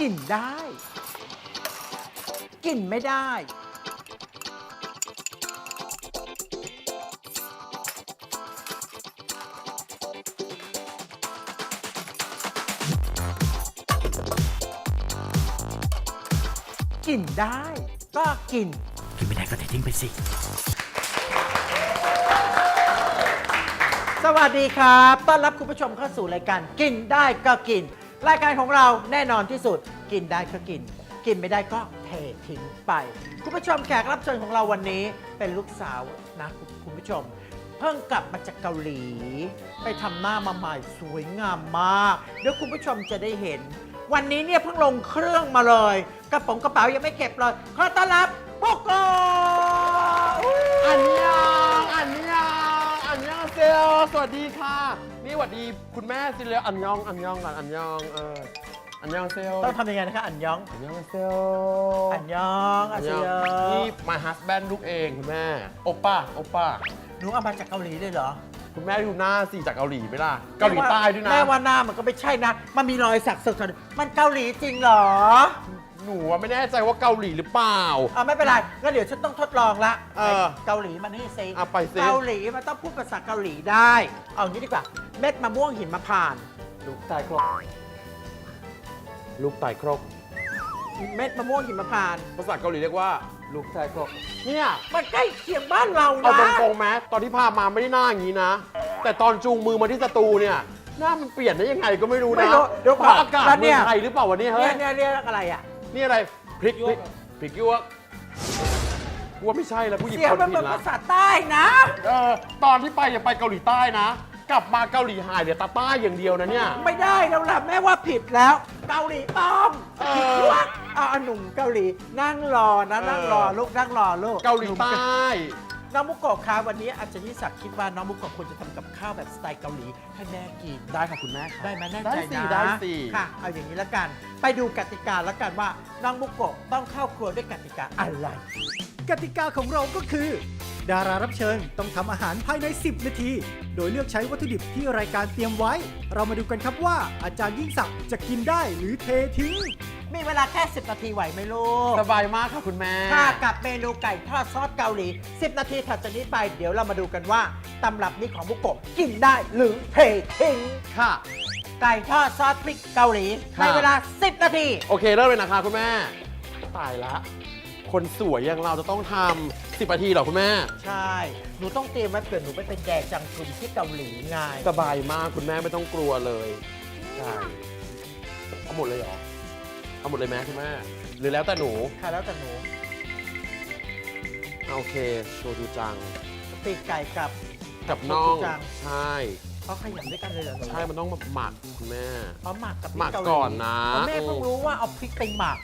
กินได้กินไม่ได้กินได้ ก็กิน กินไม่ได้ก็เททิ้งไปสิ สวัสดีครับ ต้อนรับคุณผู้ชมเข้าสู่รายการกินได้ก็กิน รายการของเราแน่นอนที่สุด กินได้ก็กิน กินไม่ได้ก็เททิ้งไป คุณผู้ชมแขกรับเชิญของเราวันนี้เป็นลูกสาวนะคุณผู้ชม เพิ่งกลับมาจากเกาหลี ไปทำหน้ามาใหม่สวยงามมาก เดี๋ยวคุณผู้ชมจะได้เห็น วันนี้เนี่ยเพิ่งลงเครื่องมาเลย กระป๋องกระเป๋ายังไม่เก็บเลยขอต้อนรับปุ๊กโกอันยองอันยองอันยองเซลสวัสดีค่ะ นี่สวัสดีคุณแม่สิเลอันยองอันยองก่อนอันยองเออ อันยองเซลต้องทำยังไงนะคะ อันยอง อันยองเซลอันยองอันเซียนี่ my husband ลูกเองคุณแม่ โอป้า โอป้า หนูเอามาจากเกาหลีเลยเหรอคุณแม่ดูหน้าสิจากเกาหลีไหมล่ะ เกาหลีใต้ด้วยนะ แม่ว่าหน้ามันก็ไม่ใช่นะ มันมีรอยสักสดๆมันเกาหลีจริงเหรอ หนูอะไม่แน่ใจว่าเกาหลีหรือเปล่า อ่าไม่เป็นไรก็เดี๋ยวฉันต้องทดลองละเออเกาหลีมันนี่ซิอะไปสิเกาหลีมันต้องพูดภาษาเกาหลีได้ เอางี้ดีกว่า เม็ดมะม่วงหินมะพานต์ลูกตายครก ลูกตายครก เม็ดมะม่วงหินมะพานต์ภาษาเกาหลีเรียกว่า ลูกตายครก เนี่ย มันใกล้เคียงบ้านเราเอานะตรงๆไหมตอนที่พามาไม่ได้หน้าอย่างนี้นะ แต่ตอนจูงมือมาที่สตูเนี่ย หน้ามันเปลี่ยนได้ยังไงก็ไม่รู้นะไม่รู้เดี๋ยวเพก่อนราะอากาศแล้วเมืเนี่อยงไทยหรือเปล่าวันนี้เฮ้เนี่ยย เนี่ยเรียกอะไรอะ นี่อะไรพริกพริกพริกยวกกูว่าไม่ใช่แล้วผู้หญิงเสียงคนมันผิเป็ดนละภาษาใต้นะ เออตอนที่ไปอย่าไปเกาหลีใต้นะ กลับมาเกาหลีหายเดี๋ยวตาใต้อย่างเดียวนะเนี่ย ไม่ได้แล้วล่ะแม่ว่าผิดแล้ว เกาหลีปลอมเออ ผิดวะเอาเอาหนุ่มเกาหลีนั่งรอนะนั่งรอลูกนั่งรอลูกเกาหลีใต้ น้องมุกโกะคะวันนี้อาจารย์นิสักดิ์คิดว่าน้องมุกโกะควรจะทำกับข้าวแบบสไตล์เกาหลีให้แม่กิน ได้ค่ะคุณแม่ค่ะได้ไหมแน่ได้ใจสินะได้สิ ค่ะ เอาอย่างนี้ละกัน ไปดูกติกาละกันว่าน้องมุกโกะต้องเข้าครัวด้วยกติกาอะไร กติกาของเราก็คือ ดารารับเชิญต้องทำอาหารภายใน 10 นาที โดยเลือกใช้วัตถุดิบที่รายการเตรียมไว้ เรามาดูกันครับว่าอาจารย์ยิ่งศักดิ์จะกินได้หรือเททิ้ง มีเวลาแค่ 10 นาทีไหวไหมลูกสบายมากค่ะคุณแม่ค่ะกับเมนูไก่ทอดซอสเกาหลี 10 นาทีถัดจากนี้ไปเดี๋ยวเรามาดูกันว่าตำรับนี้ของบุกโกะกินได้หรือเททิ้ง ค่ะ ไก่ทอดซอสพริกเกาหลีค่ะในเวลา 10 นาที โอเคเริ่มเลยนะคะคุณแม่ ตายละ คนสวยอย่างเราจะต้องทำ10นาทีเหรอคุณแม่ ใช่ หนูต้องเตรียมไว้เผื่อหนูไปเป็นแดกจังกุนที่เกาหลีไงสบายมากคุณแม่ไม่ต้องกลัวเลยใช่เอาหมดเลยเหรอเอาหมดเลยไหมคุณแม่หรือแล้วแต่หนูค่ะแล้วแต่หนูอะโอเคโชจูจังปีกไก่กับ กับน่องโชจูจัง ใช่เขาขยำด้วยกันเลยเหรอหนูใช่มันต้องแบบหมักคุณแม่ เขาหมักกับพริหมักเาลีก่อนนะเพราแม่เพิ่งรู้ว่าเอาพริกไปหมัก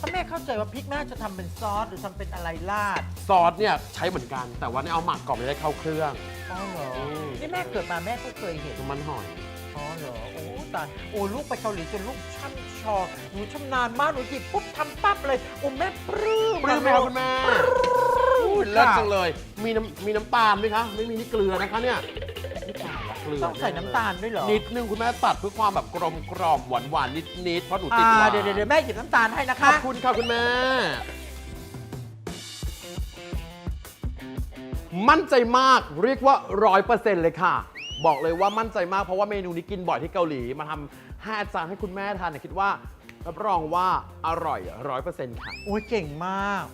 เพราะแม่เข้าใจว่าพริกแม่จะทำเป็นซอสหรือทำเป็นอะไรราดซอสเนี่ยใช้เหมือนกัน แต่ว่าเนี่ยเอาหมักก่อนไม่ได้เข้าเครื่อง อ๋อเหรออืม นี่แม่เกิดมาแม่ก็เคยเห็น น้ำมันหอย อ๋อเหรอโอ้ตายโอ้ลูกไปเกาหลีจนลูกช่ำชองหนูชำนาญมากหนูหยิบปุ๊บทำปั๊บเลยโอ้แม่ปลื้มปลื้มไหมครับคุณแม่อุ้ยเลิศจังเลย มีน้ำมีน้ำตาลไหมคะ ไม่มีนี่เกลือนะคะเนี่ยเก ลือต้องใส่น้ำตาลด้วยเหรอนิดนึงคุณแม่ตัดเพื่อความแบบกลมกล่อมหวานหวานนิดนิดๆเพราะหนูติดอ่าหวานเดี๋ยวเดี๋ยวเดี๋ยวแม่หยิบน้ำตาลให้นะขคะอบคุณค่ะคุณแม่ มั่นใจมากเรียกว่าร้อยเปอร์เซ็นต์เลยค่ะ บอกเลยว่ามั่นใจมากเพราะว่าเมนูนี้กินบ่อยที่เกาหลีมาทำให้อาจารย์ให้คุณแม่ทานเนี่ยคิดว่ารับรองว่าอร่อยร้อยเปอร์เซ็นต์ค่ะ โอ้ยเก่งมาก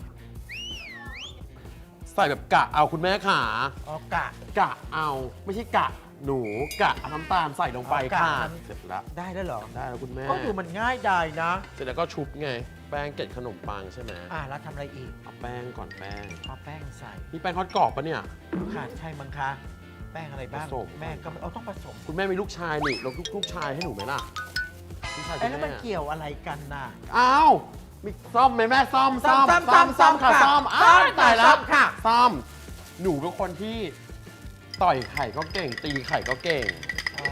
ใส่แบบกะเอาคุณแม่ขา อ๋อกะ กะเอาไม่ใช่กะ หนูกะเอาน้ำตาลใส่ลงไปอ๋อกะค่ะน้ำ เสร็จแล้วได้แล้วเหรอ ได้แล้วคุณแม่ก็ดูมันง่ายดายนะ เสร็จแล้วก็ชุบไง แป้งเกล็ดขนมปังใช่ไหมอ่าแล้วทำอะไรอีกเอาแป้งก่อนแป้งเอาแป้งใส่นี่แป้งทอดกรอบปะเนี่ย ค่ะใช่มั้งคะ แป้งอะไรบ้าง ผสม แม่ก็เอาต้องผสมคุณแม่มีลูกชายนี่ลูกลูกชายให้หนูไหมล่ะลูกชายไอ้คุณแล้วมันแม่ เกี่ยวอะไรกันน่ะ อ้าวมีซ่อมไหมแม่ซ่อมซ่อมซ่อมซ่อมซ่อมค่ะค่ะซ่อมซ่อ้าอวมตายแล้ซ่วอมค่ะ ซ่อม หนูเป็นคนที่ ต่อยไข่ก็เก่ง ตีไข่ก็เก่งอ๋อ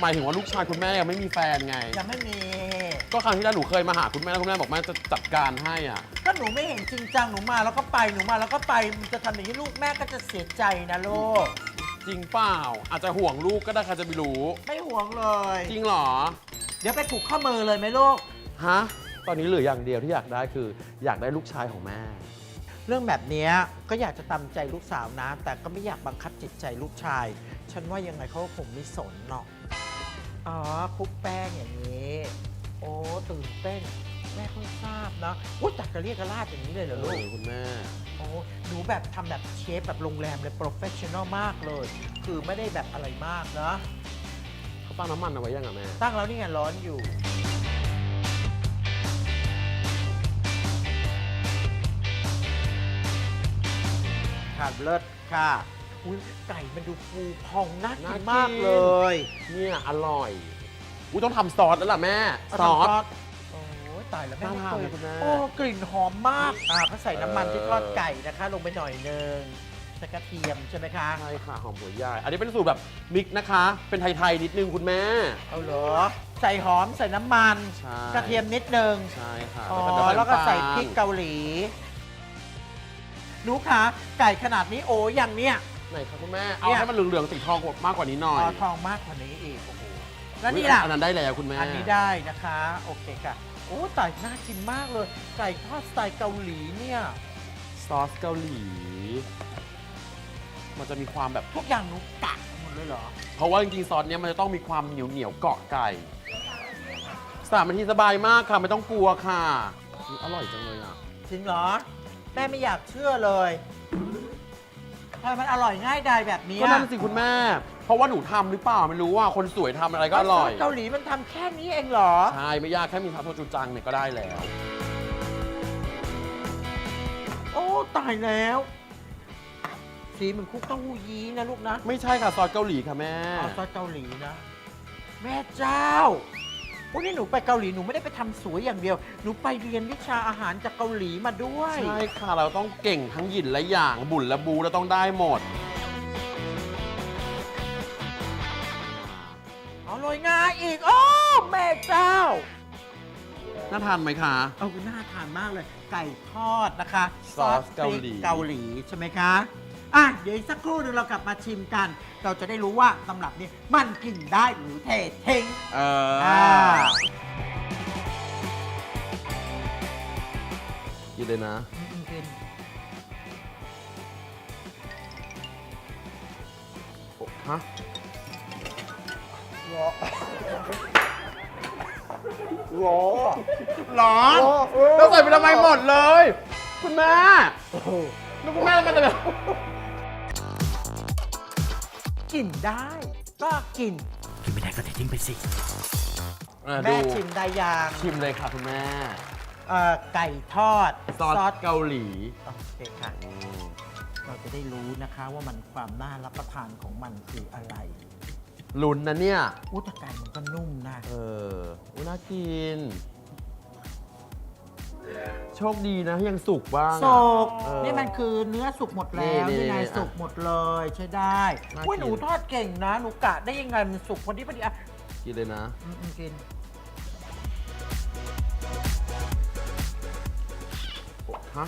หมายถึงว่าลูกชายคุณแม่ยังไม่มีแฟนไง ยังไม่มี ก็ครั้งที่แล้วหนูเคยมาหาคุณแม่แล้วคุณแม่บอกแม่จะจัดการให้อะ ก็หนูไม่เห็นจริงจังหนูมาแล้วก็ไปหนูมาแล้วก็ไปมันจะทำอย่างนี้ลูกแม่ก็จะเสียใจนะลูก จริงเปล่า อาจจะห่วงลูกก็ได้ใครจะไปรู้ ไม่ห่วงเลย จริงเหรอ เดี๋ยวไปผูกข้อมือเลยไหมลูก ฮะ ตอนนี้เหลืออย่างเดียวที่อยากได้คือ อยากได้ลูกชายของแม่ เรื่องแบบเนี้ยก็อยากจะตามใจลูกสาวนะ แต่ก็ไม่อยากบังคับจิตใจลูกชาย ฉันว่ายังไงเขาก็คงไม่สนหรอก อ๋อคลุกแป้งอย่างนี้ โอ้ตื่นเต้น แม่เพิ่งทราบนะอุ้ยตักกระเรียกกระลาดอย่างนี้เลยเหรอเอลูกอคุณแม่ โอ้หนูแบบทำแบบเชฟแบบโรงแรมเลยโปรเฟชชั่นอลมากเลย คือไม่ได้แบบอะไรมากนะ เขาตั้งน้ำมันเอาไว้ยังอะแม่ ตั้งแล้วนี่ไงร้อนอยู่ ค่ะเลิศค่ะ อุ้ยไก่มันดูฟูพองน่ากินมากเลย เนี่ยอร่อยอุ้ยต้องทำซอสแล้วล่ะแม่ ซอส โอ้ยตายแล้วแม่น่าไม่ทานเคเลยยคุณแม่โอ้กลิ่นหอมมากอ่าก็ใส่น้ำมันเออที่ทอดไก่นะคะ ลงไปหน่อยนึงใส่กระเทียมใช่ไหมคะใช่ค่ะหอมหัวใหญ่อันนี้เป็นสูตรแบบมิกซ์นะคะ เป็นไทยๆนิดนึงคุณแม่ เอาเหรอ ใส่หอมใส่น้ำมันใช่กระเทียมนิดนึง ใช่ค่ะอ๋อจะเป็นแล้วก็ใส่น้ำตาพริกเกาหลี หนูคะไก่ขนาดนี้โอ้อย่างเนี้ยไหนคะคุณแม่ เอาเนี่ย ให้มันเหลืองๆสีทองมากกว่านี้หน่อยอ๋อทองมากกว่านี้อีกโอ้โหแล้วนี่อุ๊ยล่ะ อันนั้นได้แล้วคุณแม่อันนี้ได้นะคะ โอเคค่ะ โอ้ไก่น่ากินมากเลย ไก่ทอดสไตล์เกาหลีเนี่ย ซอสเกาหลี มันจะมีความแบบ ทุกอย่างหนูกะหมดเลยเหรอ เพราะว่าจริงๆซอสเนี้ยมันจะต้องมีความเหนียวเหนียวๆเกาะไก่สามนาทีสบายมากค่ะ ไม่ต้องกลัวค่ะอุ๊ยอร่อยจังเลยอะ จริงเหรอ แม่ไม่อยากเชื่อเลยทำไมมันอร่อยง่ายดายแบบนี้ก็นั่นสิคุณแม่ เพราะว่าหนูทำหรือเปล่าไม่รู้ว่าคนสวยทำอะไรก็อร่อยซสเกาหลีมันทำแค่นี้เองเหรอ ใช่ไม่ยากแค่มีทาโทจูจังเนี่ยก็ได้แล้ว โอ้ตายแล้ว สีเหมันคลุกเต้าหู้ยี้นะลูกนะไม่ใช่ค่ะซอสเกาหลีค่ะแม่อ๋อซอสเกาหลีนะ แม่เจ้า พวกนี้หนูไปเกาหลีหนูไม่ได้ไปทำสวยอย่างเดียว หนูไปเรียนวิชาอาหารจากเกาหลีมาด้วย ใช่ค่ะ เราต้องเก่งทั้งหยินและหยางบุญและบูเราต้องได้หมด เอาโรยงาอีก โอ้ แม่เจ้า น่าทานไหมคะ เอาน่าทานมากเลย ไก่ทอดนะคะซอสเกาหลีพริเกาหลีใช่ไหมคะ อะเดี๋ยวอีกสักครู่หนึงเรากลับมาชิมกัน เราจะได้รู้ว่าตำรับนี้มันกินได้หรือเททิ้งเออออ่ากินเลยนะอืมๆกินฮะร้อนร้อนแล้วใส่ไปทำไมหมดเลย คุณแม่แล้วคุณแม่มันจะแบบ กินได้ ก็กิน กินไม่ได้ก็เททิ้งไปสิอะแม่ดูชิมได้ยังชิมเลยค่ะคุณแม่ เอ่อไก่ทอดซอสเกาหลีโอเคค่ะเราจะได้รู้นะคะว่ามันความน่ารับประทานของมันคืออะไรลุ้นนะเนี่ยอู้แต่ไก่มันก็นุ่มนะ เอออุ๊ยน่ากิน โชคดีนะที่ยังสุกบ้างอะ สุกเออนี่มันคือเนื้อสุกหมดแล้วนี่นี่ไงนี่สุกหมดเลยใช้ได้น่าอุ้ยกิน หนูทอดเก่งนะ หนูกะได้ยังไงมันสุกพอดีพอดีอะกินเลยนะ อืมๆกิน ฮะ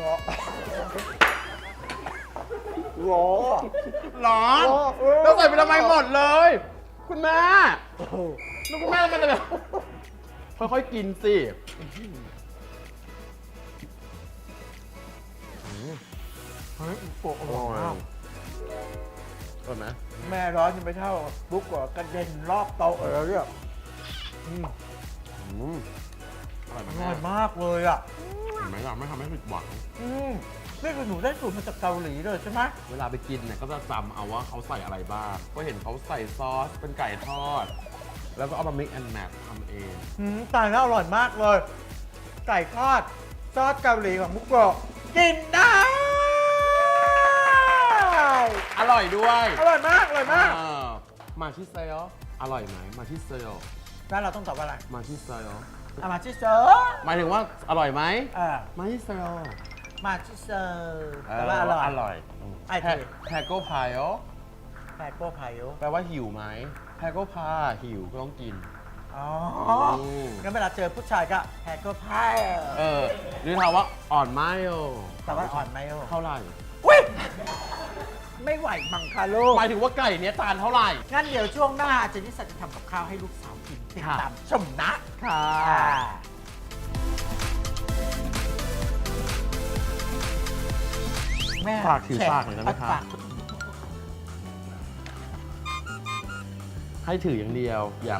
ร้อนร้อนแล้วใส่ไปทำไมหมดเลย คุณแม่แล้วคุณแม่มันจะแบบค่อยๆกินสิ เฮ้ยโปะออร่ร่ออยยมากอร่อยไหมแม่ร้อนยังไม่เท่าบุ๊กกว่ากระเด็นรอบโต๊ะเลยเนี่ยอืมอืมอร่อยไหมอแม่ร่อยมากเลยอะ เห็นไหมล่ะไม่ทำให้ผิดหวัง อืมนี่คือหนูได้สูตรมาจากเกาหลีเลยใช่ไหมเวลาไปกินเนี่ยก็จะจำเอาว่าเขาใส่อะไรบ้าง ก็เห็นเขาใส่ซอสเป็นไก่ทอด แล้วก็เอามา mix and match ทำเอง อืมตายแล้วอร่อยมากเลย ไก่ทอดซอสเกาหลีของบุกโกะกินได้ อร่อยด้วยอร่อยมากอร่อยมากเออมาที่เซลอร่อยไหมมาที่เซลแล้วเราต้องตอบว่าอะไรมาที่เซลอามาชิเซอร์หมายถึงว่าอร่อยไหมเออมาที่เซลมาชิเซอร์แปลว่าอร่อย อร่อยไอ้แทที่ แทโก้พายอ๋อแพโก้พายโอแปลว่าหิวไหม แทโก้พาหิวก็ต้องกิน อ๋ออืมงั้นเวลาเจอผู้ชายก็แพโก้พายเออหรือถามว่าอ่อนไหมโอแต่ว่าอ่อนไหมโอเท่าไหร่อุ้ยไม่ไหวมังคะลูก หมายถึงว่าไก่เนี้ยจานเท่าไหร่ งั้นเดี๋ยวช่วงหน้าอาจารย์นิสัยจะทำกับข้าวให้ลูกสาวกินติดค่ะตามชมนะค่ะ แม่ฝากถือฝากหน่อยได้ไหมครับ ฝาก ให้ถืออย่างเดียวอย่า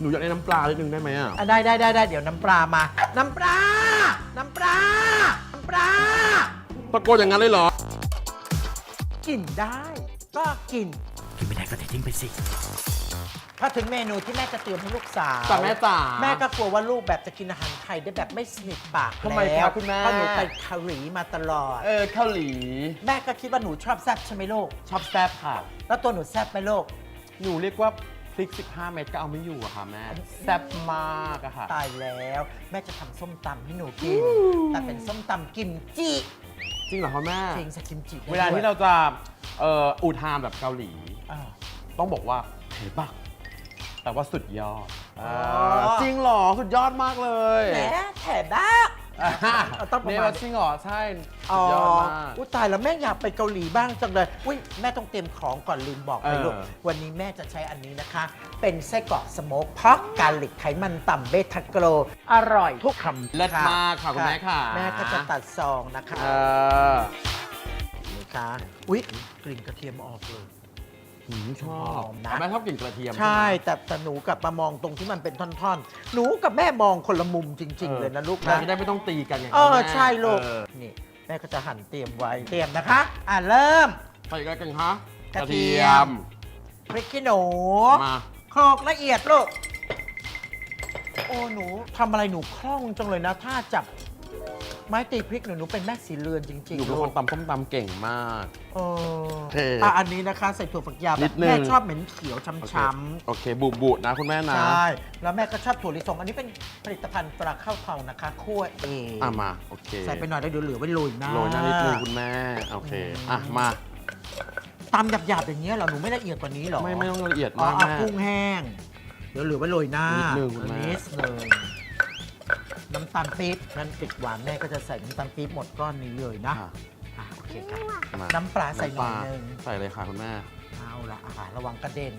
หนูอยากได้น้ำปลานิดนึงได้ไหมอะ อะได้ได้ได้ได้เดี๋ยวน้ำปลามา น้ำปลา น้ำปลา น้ำปลา ตะโกนอย่างนั้นเลยเหรอ กินได้ ก็กิน กินไม่ได้ก็เททิ้งไปสิ ถ้าถึงเมนูที่แม่จะเตรียมให้ลูกสาวแต่แม่จ๋าแม่ก็กลัวว่าลูกแบบจะกินอาหารไทยได้แบบไม่สนิทปากทำไมแล้วครับคุณแม่ เพราะหนูไปเกาหลีมาตลอด เออเกาหลี แม่ก็คิดว่าหนูชอบแซ่บใช่ไหมลูก ชอบแซ่บค่ะ แล้วตัวหนูแซ่บไหมลูก หนูเรียกว่าพริก 15 เม็ดก็เอาไม่อยู่อะค่ะแม่แซ่บมากอะค่ะ ตายแล้วแม่จะทำส้มตำให้หนูกิน แต่เป็นส้มตำกิมจิจริงเหรอคะแม่ จริงใส่กิมจิได้เวลาที่ด้วยเราจะเอ่ออุทานแบบเกาหลี อ่าต้องบอกว่าเผ็ดปะแต่ว่าสุดยอดอ๋อ จริงเหรอ สุดยอดมากเลยแหมแถมบ้า อ่าเอาต้องประมาณเนี่ยว่าจริงเหรอ ใช่สุอ๋อดยอดมาก อุ้ยตายแล้วแม่อยากไปเกาหลีบ้างจังเลย อุ้ยแม่ต้องเตรียมของก่อนลืมบอกไปเออ ลูก วันนี้แม่จะใช้อันนี้นะคะ เป็นไส้กรอกสโมกเพราะการลิกไขมันต่ำเบทาโกรอร่อยทุกคำเลิศมากค่ะคุณแม่ค่ะแม่ก็จะตัดซองนะคะเออ นี่ค่ะอุ้ยกลิ่นกระเทียมออกเลย หืมชอบหอมนะ แม่ชอบกลิ่นกระเทียมใช่ ไหม แต่แต่หนูกลับมามองตรงที่มันเป็นท่อนๆ หนูกับแม่มองคนละมุมจริง ๆ เลยนะลูกเรานะ จะได้ไม่ต้องตีกันไงเออแม่ใช่ลูกเออนี่ แม่ก็จะหั่นเตรียมไว้ เตรียมนะคะ อะ เริ่ม ใส่อะไรกันคะกระเทียม พริกขี้หนู มาโคลกละเอียดลูก โอ้ หนูทำอะไรหนูคล่องจังเลยนะ ถ้าจับ ไม้ตีพริกหนูหนูเป็นแม่สีเรือนจริงหนูๆเป็นลูคกนตำส้มตำเก่งมาก เออเท่อะอันนี้นะคะใส่ถั่วฝักยาวนิแบบดนึง แม่ชอบเหม็นเขียวโอเคช้ำโอเค บุบุนะคุณแม่ๆนะ ใช่ แล้วแม่ก็ชอบถั่วลิสง อันนี้เป็นผลิตภัณฑ์ปลาข้าวทองนะคะคั่วเองอะมา โอเคใส่ไปหน่อยแล้วเดี๋ยวเหลือไว้โรยหน้าโรยหน้านิดนึงคุณแม่ โอเค อะมา ตำหยาบๆอย่างเงี้ยเหรอหนูไม่ละเอียดกว่านี้เหรอไม่ไม่ต้องละเอียดอ๋อมากอะแม่ กุ้งแห้ง เดี๋ยวเหลือไว้โรยหน้านินิดนึงคุณแม่ นิดนึง น้ำตาลปี๊บนั่นติดหวานแม่ก็จะใส่น้ำตาลปี๊บหมดก้อนนี้เลยนะค่ะ อะโอเคครับ มาน้ำปลาใส่หน่อยำปลานึง ใส่เลยค่ะคุณแม่เอา ละอาหารระวังกระเด็น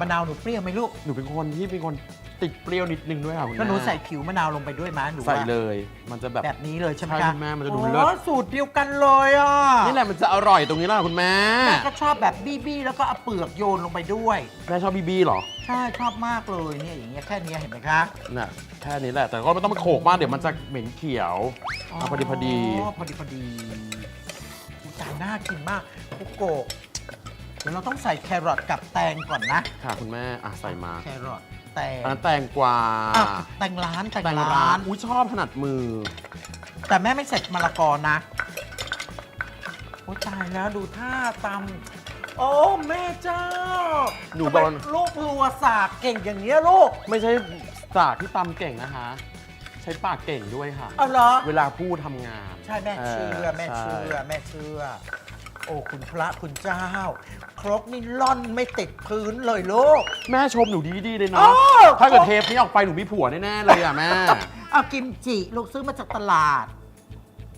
มะนาวหนูเปรี้ยวไหมลูกหนูเป็นคนที่เป็นคนติดเปรี้ยวนิดนึงด้วยค่ะคุณแม่แล้วหนูใส่ผิวมะนาวลงไปด้วยไหมหนูใส่ว่าเลย มันจะแบบ แบบนี้เลยใช่ไหมใช่คะคุณแม่มันจะดูโอ้เลิศสูตรเดียวกันเลยอะนี่แหละมันจะอร่อยตรงนี้แหละคุณแม่แม่ก็ชอบแบบบี้บี้แล้วก็เอาเปลือกโยนลงไปด้วย แม่ชอบบีบีเหรอใช่ชอบมากเลยเนี่ยอย่างเงี้ยแค่เนี้ยเห็นไหมคะ น่ะแค่นี้แหละ แต่ก็ไม่ต้องไปโขกมากเดี๋ยวมันจะเหม็นเขียวเอาพอดีพอดีอ๋อพอดีพอดีอุ๊ยตายน่ากินมากคุกโกะเดี๋ยวเราต้องใส่แครอทกับแตงก่อนนะ ค่ะคุณแม่อะใส่มาแครอทแตงอันนั้นแตงกวาอะแตงร้านแตงแตงร้าร้าน น อุ้ยชอบถนัดมือ แต่แม่ไม่เสร็จมะละกอนะ โอ้ตายแล้วดูท่าตำโอ้แม่เจ้าหนูทำบไมอกลูกรัวสากเก่งอย่างเงี้ยลูก ไม่ใช่ศาสตร์ที่ตำเก่งนะคะ ใช้ปากเก่งด้วยค่ะ เอาเหรอ เวลาพูดทำงานใช่แม่เชื่อแม่เชื่อใช่แม่เชื่อ โอ้ คุณพระคุณเจ้า ครกนี่ล่อนไม่ติดพื้นเลยลูก แม่ชมหนูดีดีๆเลยอ้าเนาะวถ้าเกิดเทปนี้ออกไปหนูมีผัวแน่ๆเลยอะแม่ เอากิมจิลูกซื้อมาจากตลาด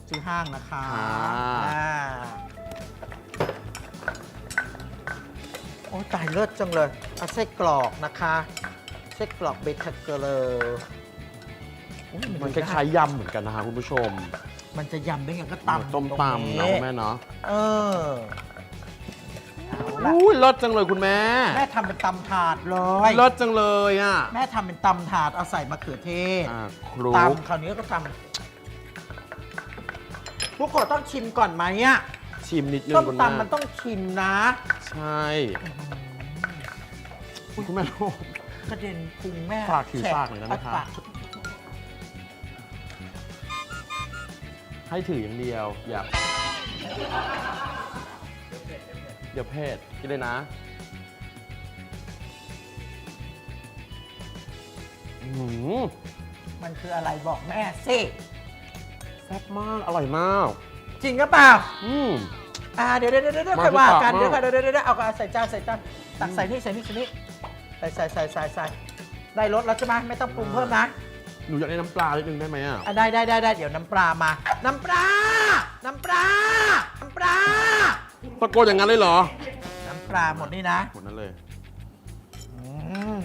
ซื้อห้างนะคะอ่า อ่าโอ้ตายเลิศจังเลยเอาไส้กรอกนะคะไส้กรอกเบทาเกลออุ๊ยมันคล้ายๆยำเหมือนกันนะคะคุณผู้ชมๆ มันจะยำได้ไงก็เหมือนตำต้มรงตำเนาะแม่เนาะเออเอาละอุ้ยเลิศจังเลยคุณแม่ แม่ทำเป็นตำถาดเลยเลิศจังเลยอะแม่ทำเป็นตำถาดเอาใส่มะเขือเทศอ่าครุกตำคราวนี้ก็ตำทุกคนต้องชิมก่อนไหมอะชิมนิดนึงส้มคุณแม่ตำมันต้องชิมนะ ใช่คุณแม่กระเด็นพุงแม่ฝากถือแฉะฝากหน่อยได้ไหมครับฝาก ให้ถืออย่างเดียว อย่าเดี๋ยวเพศกินเลยนะอื้อหือมันคืออะไรบอกแม่สิ แซ่บมาก อร่อยมาก จริงหรือเปล่า อืม อ่าเดี๋ยวเดี๋ยวเดี๋ยวเดี๋ยวมาค่อยว่าที่ปากกันมากเดี๋ยวค่ะเดี๋ยวเดี๋ยวเดี๋ยวเอาเอาใส่จานใส่จานตักใส่นี่ใส่นี่ใส่นี่ใส่ใส่ใส่ใส่ใส่ได้รสแล้วใช่ไหมไม่ต้องปรุงเพิ่มนะ หนูอยากได้น้ำปลานิดนึงได้ไหมอะ อะได้ได้ได้ได้เดี๋ยวน้ำปลามา น้ำปลา น้ำปลา น้ำปลา ตะโกนอย่างนั้นเลยเหรอน้ำปลาหมดนี่นะหมดนั้นเลย อืม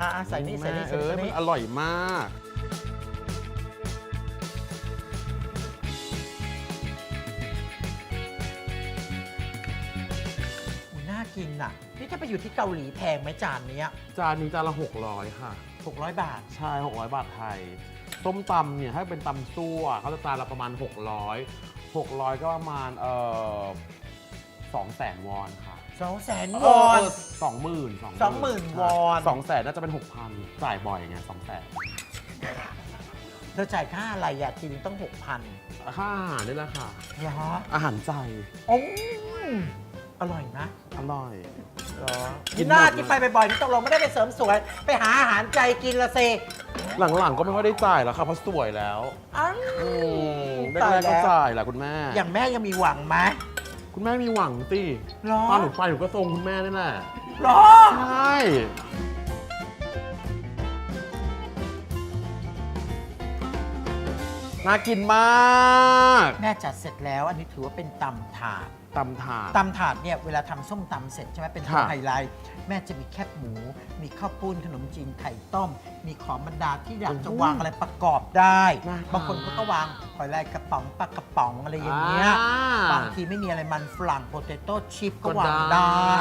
อะอะใส่นี่ใส่นี่แม่ใส่เอ้ยนี่มันอร่อยมาก อุ๊ยน่ากินอะ นี่ถ้าไปอยู่ที่เกาหลีแพงไหมจานเนี้ยจานนี้จานละ 600 ค่ะ 600 บาท ใช่ 600 บาทไทย ส้มตำเนี่ยถ้าเป็นตำซั่วเขาจะจานละประมาณ 600 600 ก็ประมาณเอ่อ2แสนวอนค่ะ2แสนวอน สองหมื่น20,000วอน สองแสนน่าจะเป็น 6,000 จ่ายบ่อยไงสองแสนเธอจ่ายค่าอะไรอะทีนึงต้อง 6,000ค่าอาหารนี่แหละค่ะ เหรออาหารใจ โอ้ย อร่อยนะอร่อยเหรอกิกินนหมดหน้าเลยกินไปบ่อยๆนี่ตกลงไม่ได้ไปเสริมสวย ไปหาอาหารใจกินละเซหลังๆก็ไม่ค่อยได้จ่ายแล้วค่ะเพราะสวยแล้วอ้าวอืมแรตายกๆแล้ก็วจ่ายแหละคุณแม่ อย่างแม่ยังมีหวังไหม คุณแม่มีหวังสิเหรอ ตอนหนูไปหนูก็ทรงคุณแม่นี่แหละเหรอ ใช่น่ากินมาก แม่จัดเสร็จแล้ว อันนี้ถือว่าเป็นตำถาด ตำถาด ตำถาดเนี่ยเวลาทำส้มตำเสร็จใช่ไหมเป็นตัวค่ะไฮไลท์แม่จะมีแคบหมู มีข้าวปุ้นขนมจีนไข่ต้ม มีของบรรดาที่อยากจะวางอะไรประกอบได้บางคนเขาก็วางหอยลายกระป๋องปลากระป๋องอะไรอย่างเงี้ยบางทีไม่มีอะไรมันฝรั่งโปเตโต้ชิพก็วางได้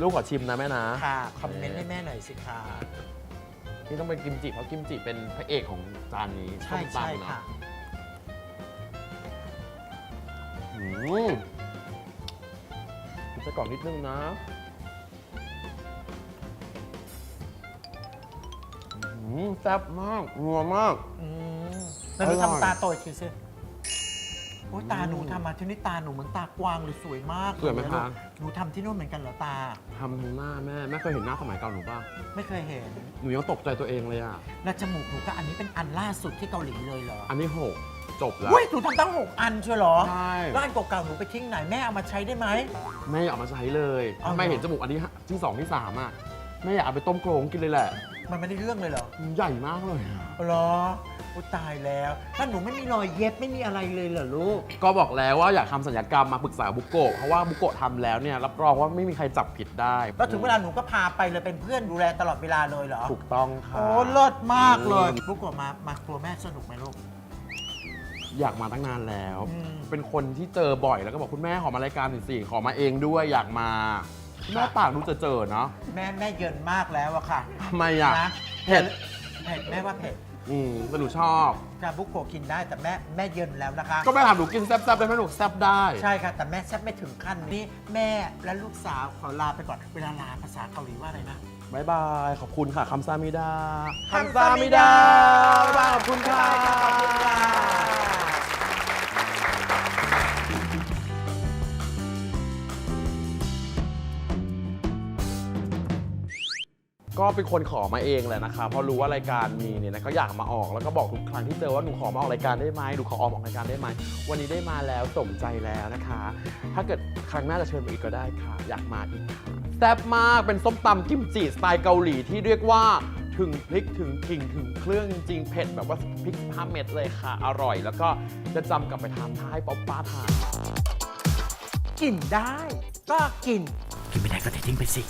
ลูกขอชิมนะแม่นะ ค่ะ คอมเมนต์ให้แม่หน่อยสิคะ นี่ต้องเป็นกิมจิเพราะกิมจิเป็นพระเอกของจานนี้ใช่ส้มใช่ตำเนอค่ะ อืมกินไปก่อนนิดนึงนะอืมแซ่บมากนัวมาก อืมแล้วหนูอร่อย ทำตาโตอีกทีสิโอ้ ยตาหนูทำมาที่นี่ตาหนูเหมือนตากวางเลยสวยมากสวยไหมเลคะลูกหนูทำที่นู่นเหมือนกันเหรอตา ทำทั้งหน้าแม่แม่เคยเห็นหน้าสมัยเก่าหนูป่ะไม่เคยเห็นหนูยังตกใจตัวเองเลยอะ แล้วจมูกหนูก็อันนี้เป็นอันล่าสุดที่เกาหลีเลยเหรออันนี้หกจบแล้ว อุ้ยหนูทำตั้งหกอันเชียวเหรอใช่ แล้วอันเก่าๆหนูไปทิ้งไหนแม่เอามาใช้ได้ไหม แม่อยากเอามาใช้เลยเอา ทำไมเหรอเห็นจมูกอันที่ห้าที่สองที่สามอะแม่อยากเอาไปต้มโครงกินเลยแหละมันไม่ได้เรื่องเลยเหรอ มันใหญ่มากเลยอะเหรอ อุยตายแล้วถ้าหนูไม่มีรอยเย็บไม่มีอะไรเลยเหรอลูก ก็บอกแล้วว่าอยากทำสัญญกรรมมาปรึกษาบุโกะเพราะว่าบุโกะทำแล้วเนี่ยรับรองว่าไม่มีใครจับผิดได้แล้วถึงเวลาหนูก็พาไปเลยเป็นเพื่อนดูแลตลอดเวลาเลยเหรอ ถูกต้องค่ะ โอ้เลิศมากเลยอืม ลูกกว่ามา มาครัวแม่สนุกไหมลูก อยากมาตั้งนานแล้ว อืม เป็นคนที่เจอบ่อยแล้วก็บอกคุณแม่ขอมารายการหน่อยสิขอมาเองด้วยอยากมาแม่ปากดูจะเจอๆเนาะแม่แม่เยินมากแล้วอะค่ะทำไมอะนะเผ็ด เผ็ดแม่ว่าเผ็ด อืมแต่หนูชอบ กาบุกโกะกินได้แต่แม่แม่เยินแล้วนะคะ ก็แม่ถามหนูกินแซ่บๆได้ไหมหนูแซ่บได้ ใช่ค่ะ แต่แม่แซ่บไม่ถึงขั้นนี้แม่และลูกสาวขอลาไปก่อนเวลาลาภาษาเกาหลีว่าอะไรนะ บายบาย ขอบคุณค่ะคำซามิดาคำซามิดา บ๊ายบายขอบคุณค่ะ ขอบคุณค่ะ ก็เป็นคนขอมาเองแหละนะคะเพราะรู้ว่ารายการมีเนี่ยนะก็อยากมาออกแล้วก็บอกทุกครั้งที่เจอว่าหนูขอมาออกรายการได้ไหมหนูขอออกรายการได้ไหมวันนี้ได้มาแล้วสมใจแล้วนะคะ ถ้าเกิดครั้งหน้าจะเชิญมาอีกก็ได้ค่ะ อยากมาอีกค่ะแซ่บมากเป็นส้มตำกิมจิสไตล์เกาหลีที่เรียกว่าถึงพริกถึงกิ่งถึงเครื่องจริงๆเผ็ดแบบว่าพริกห้าเม็ดเลยค่ะ อร่อย แล้วก็จะจำกลับไปทำท่าให้ป๊อปป้าทานกินได้ ก็กิน กินไม่ได้ก็เททิ้งไปสิ